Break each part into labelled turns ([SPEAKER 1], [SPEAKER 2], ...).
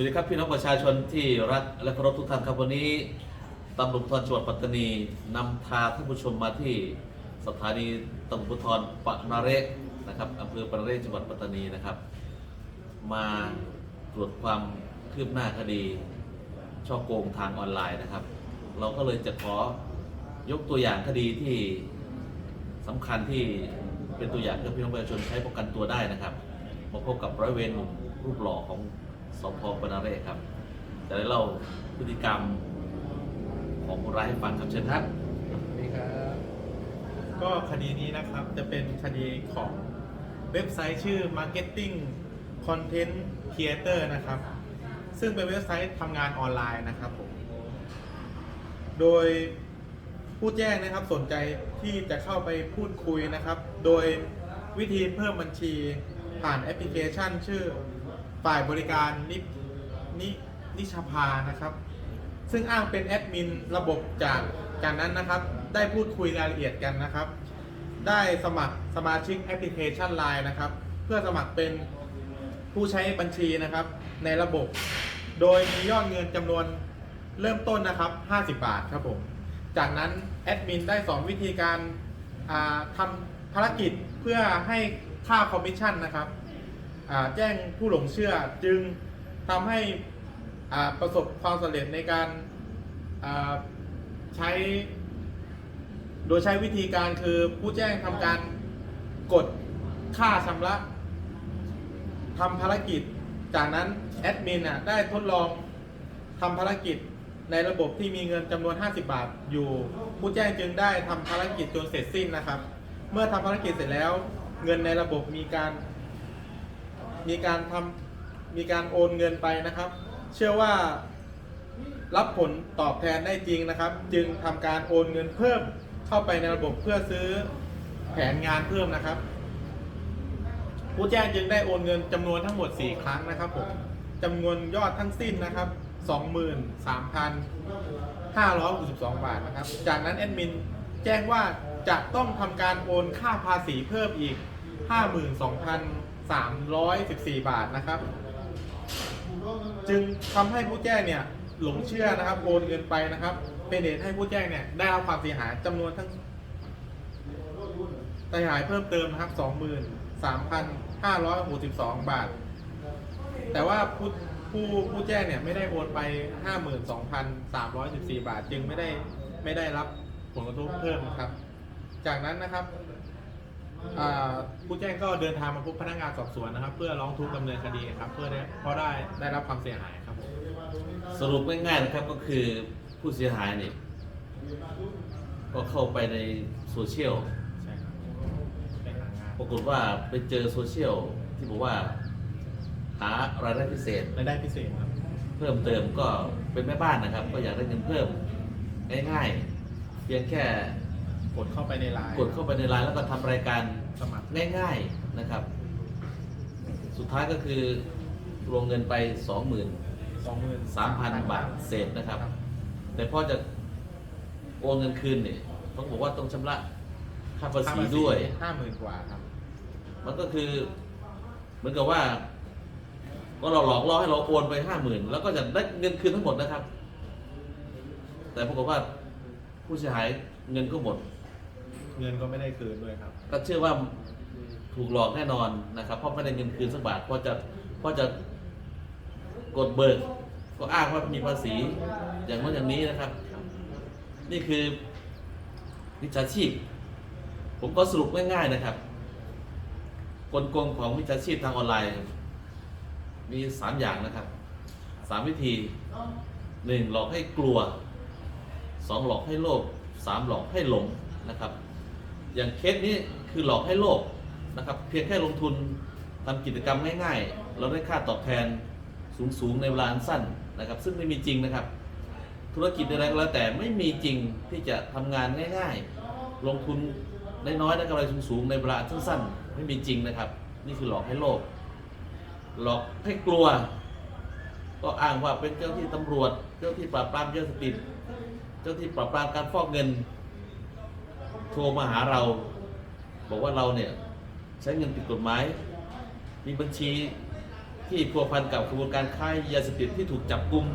[SPEAKER 1] วัสดีครับพี่น้องประชาชนที่รักและเคารพทุกท่านครับวันนี้ตำรวจภูธรจังหวัดปัตตานีนำพาท่านผู้ชมมาที่สถานีตำรวจภูธรปะนาเรศนะครับอำเภอปะนาเรศจังหวัดปัตตานีนะครับ มาตรวจความคืบหน้าคดีช่อโกงทางออนไลน์นะครับ เราก็เลยจะขอยกตัวอย่างคดีที่สำคัญที่เป็นตัวอย่างให้พี่น้องประชาชนใช้ป้องกันตัวได้นะครับมาพบกับร้อยเวรหนุ่มรูปหล่อของ สพปนาเรศครับ จะได้เล่าพฤติกรรมของคนร้ายให้ฟังครับเชิญครับ
[SPEAKER 2] นี่ครับก็คดีนี้นะครับจะเป็นคดีของเว็บไซต์ชื่อ Marketing Content Creator นะครับ ซึ่งเป็นเว็บไซต์ทำงานออนไลน์นะครับผมโดยผู้แจ้งนะครับสนใจที่จะเข้าไปพูดคุยนะครับ โดยวิธีเพิ่มบัญชีผ่านแอปพลิเคชันชื่อ ฝ่ายบริการนินินิชพานะครับ ซึ่งอ้างเป็นแอดมินระบบจากจากนั้นนะครับ ได้พูดคุยรายละเอียดกันนะครับ ได้สมัครสมาชิกแอปพลิเคชัน Line นะครับ เพื่อสมัครเป็นผู้ใช้บัญชีนะครับ ในระบบ โดยมียอดเงินจำนวนเริ่มต้นนะครับ 50 บาทครับผม จากนั้นแอดมินได้สอนวิธีการาทำภารกิจเพื่อให้ค่าคอมมิชชั่นนะครับ แจ้งผู้หลงเชื่อจึงทำให้ประสบความสำเร็จในการใช้ โดยใช้วิธีการคือผู้แจ้งทำการกดค่าชำระทำภารกิจ จากนั้นแอดมินอะได้ทดลองทำภารกิจในระบบที่มีเงินจำนวน 50 บาทอยู่ ผู้แจ้งจึงได้ทำภารกิจจนเสร็จสิ้นนะครับ เมื่อทำภารกิจเสร็จแล้ว เงินในระบบมีการ มีการทำมีการโอนเงินไปนะครับ เชื่อว่ารับผลตอบแทนได้จริงนะครับ จึงทำการโอนเงินเพิ่มเข้าไปในระบบเพื่อซื้อแผนงานเพิ่มนะครับ ผู้แจ้งจึงได้โอนเงินจำนวนทั้งหมด 4 ครั้งนะครับผมจำนวนยอดทั้งสิ้นนะครับ23,562 บาทนะครับ จากนั้นแอดมินแจ้งว่าจะต้องทำการโอนค่าภาษีเพิ่มอีก 314 บาทนะครับ จึงทำให้ผู้แจ้งเนี่ยหลงเชื่อนะครับโอนเงินไปนะครับ เป็นเหตุให้ผู้แจ้งเนี่ยได้รับความเสียหายจำนวนทั้งเสียหายเพิ่มเติมนะครับ 23,562 บาท แต่ว่าผู้ผู้ผู้แจ้งเนี่ยไม่ได้โอนไป 52,314 บาท จึงไม่ได้ไม่ได้รับผลกระทบเพิ่มนะครับ จากนั้นนะครับ ผู้แจ้งก็เดินทางมาพบพนักงานสอบสวนนะครับ เพื่อร้องทุกข์ดำเนินคดีครับ เพื่อได้เพราะได้ได้รับความเสียหายครับผม
[SPEAKER 1] สรุปง่ายๆนะครับก็คือผู้เสียหายเนี่ยก็เข้าไปในโซเชียล
[SPEAKER 2] ใช่ครับไปหางาน
[SPEAKER 1] ปรากฏว่าไปเจอโซเชียลที่บอกว่า หารายได้พิเศษ
[SPEAKER 2] รายได้พิเศษครับ
[SPEAKER 1] เพิ่มเติมก็เป็นแม่บ้านนะครับ ก็อยากได้เงินเพิ่มง่ายๆเพียงแค่
[SPEAKER 2] กด เข้าไปในไลน์
[SPEAKER 1] กดเข้าไปในไลน์แล้วก็ทำรายการ
[SPEAKER 2] สมัคร
[SPEAKER 1] ง่าย ๆนะครับ สุดท้ายก็คือรวมเงินไป23,000
[SPEAKER 2] 23,000
[SPEAKER 1] บาทเศษนะครับ แต่พอจะโอนเงินคืนเนี่ยต้องบอกว่าต้องชำระค่าภาษีด้วย
[SPEAKER 2] ห้าหมื่นกว่าครับ
[SPEAKER 1] มันก็คือเหมือนกับว่า ก็เราหลอกล่อให้เราโอนไปห้าหมื่นแล้วก็จะได้เงินคืนทั้งหมดนะครับ แต่ปรากฏว่าผู้เสียหายเงินก็หมด
[SPEAKER 2] เงินก็ไม่ได้คืนด้วยครับ
[SPEAKER 1] ก็เชื่อว่าถูกหลอกแน่นอนนะครับ เพราะไม่ได้เงินคืนสักบาทเพราะจะเพราะจะกดเบิกก็อ้างว่ามีภาษีอย่างนั้นอย่างนี้นะครับ นี่คือมิจฉาชีพ ผมก็สรุปง่ายๆนะครับ กลโกงของมิจฉาชีพทางออนไลน์ มีสามอย่างนะครับสามวิธีหนึ่งหลอกให้กลัวสองหลอกให้โลภสามหลอกให้หลงนะครับ อย่างเคสนี้คือหลอกให้โลภนะครับ เพียงแค่ลงทุนทำกิจกรรมง่ายๆ เราได้ค่าตอบแทนสูงๆในเวลาอันสั้นนะครับ ซึ่งไม่มีจริงนะครับ ธุรกิจใดๆก็แล้วแต่ไม่มีจริงที่จะทำงานง่าย ๆ ลงทุนน้อยๆได้กำไรสูงๆในเวลาอันสั้นๆ ไม่มีจริงนะครับ นี่คือหลอกให้โลภหลอกให้กลัว ก็อ้างว่าเป็นเจ้าที่ตำรวจ เจ้าที่ปราบปรามยาเสพติด เจ้าที่ปราบปรามการฟอกเงิน โทรมาหาเรา บอกว่าเราเนี่ยใช้เงินผิดกฎหมาย มีบัญชีที่พัวพันกับกระบวนการค้ายาเสพติดที่ถูกจับกุม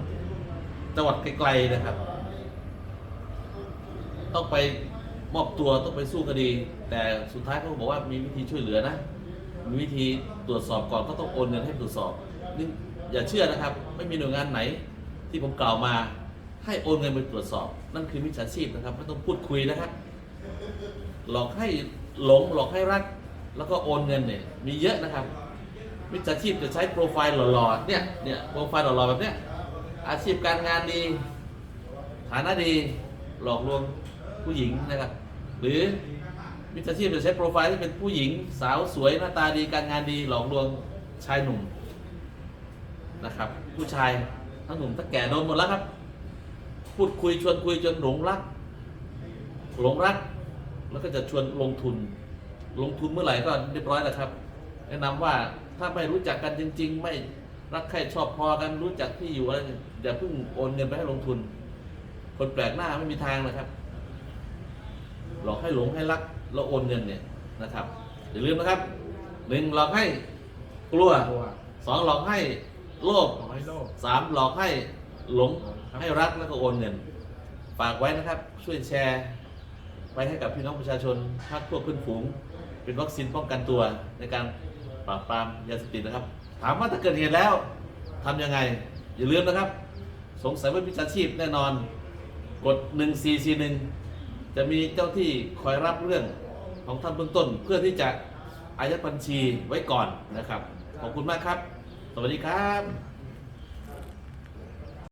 [SPEAKER 1] จังหวัดไกลๆนะครับ ต้องไปมอบตัวต้องไปสู้คดี แต่สุดท้ายเขาบอกว่ามีวิธีช่วยเหลือนะ มีวิธีตรวจสอบก่อนก็ต้องโอนเงินให้ตรวจสอบนี่อย่าเชื่อนะครับ ไม่มีหน่วยงานไหนที่ผมกล่าวมาให้โอนเงินไปตรวจสอบ นั่นคือมิจฉาชีพนะครับ ไม่ต้องพูดคุยนะครับ หลอกให้หลงหลอกให้รัก แล้วก็โอนเงินเนี่ยมีเยอะนะครับมิจฉาชีพจะใช้โปรไฟล์หล่อๆเนี่ยเนี่ยโปรไฟล์หล่อๆแบบเนี้ยอาชีพการงานดี ฐานะดีหลอกลวงผู้หญิงนะครับ หรือมิจฉาชีพจะใช้โปรไฟล์ที่เป็นผู้หญิง สาวสวยหน้าตาดีการงานดี หลอกลวงชายหนุ่มนะครับ ผู้ชายทั้งหนุ่มทั้งแก่โดนหมดแล้วครับ พูดคุยชวนคุยจนหลงรักหลงรัก แล้วก็จะชวนลงทุน ลงทุนเมื่อไหร่ก็เรียบร้อยแล้วครับ แนะนำว่าถ้าไม่รู้จักกันจริง ๆ ไม่รักใครชอบพอกันรู้จักที่อยู่อะไรอย่าเพิ่งโอนเงินไปให้ลงทุน คนแปลกหน้าไม่มีทางนะครับ หลอกให้หลงให้รักแล้วโอนเงินเนี่ยนะครับอย่าลืมนะครับหนึ่งหลอกให้กลัว
[SPEAKER 2] ตัว
[SPEAKER 1] สองหลอกให้โลภ
[SPEAKER 2] ขอให้โลก
[SPEAKER 1] สามหลอกให้หลง
[SPEAKER 2] ครับ
[SPEAKER 1] ให้รักแล้วก็โอนเงิน ฝากไว้นะครับ ช่วยแชร์ ไปให้กับพี่น้องประชาชนภาคพวกขึ้นฝูง เป็นวัคซีนป้องกันตัวในการปราบปรามยาเสพติดนะครับ ถามว่าถ้าเกิดเหตุแล้วทำยังไง อย่าลืมนะครับ สงสัยว่ามิจฉาชีพแน่นอน กด 1441 จะมีเจ้าที่คอยรับเรื่องของท่านเบื้องต้น เพื่อที่จะอายัดบัญชีไว้ก่อนนะครับ ขอบคุณมากครับ สวัสดีครับ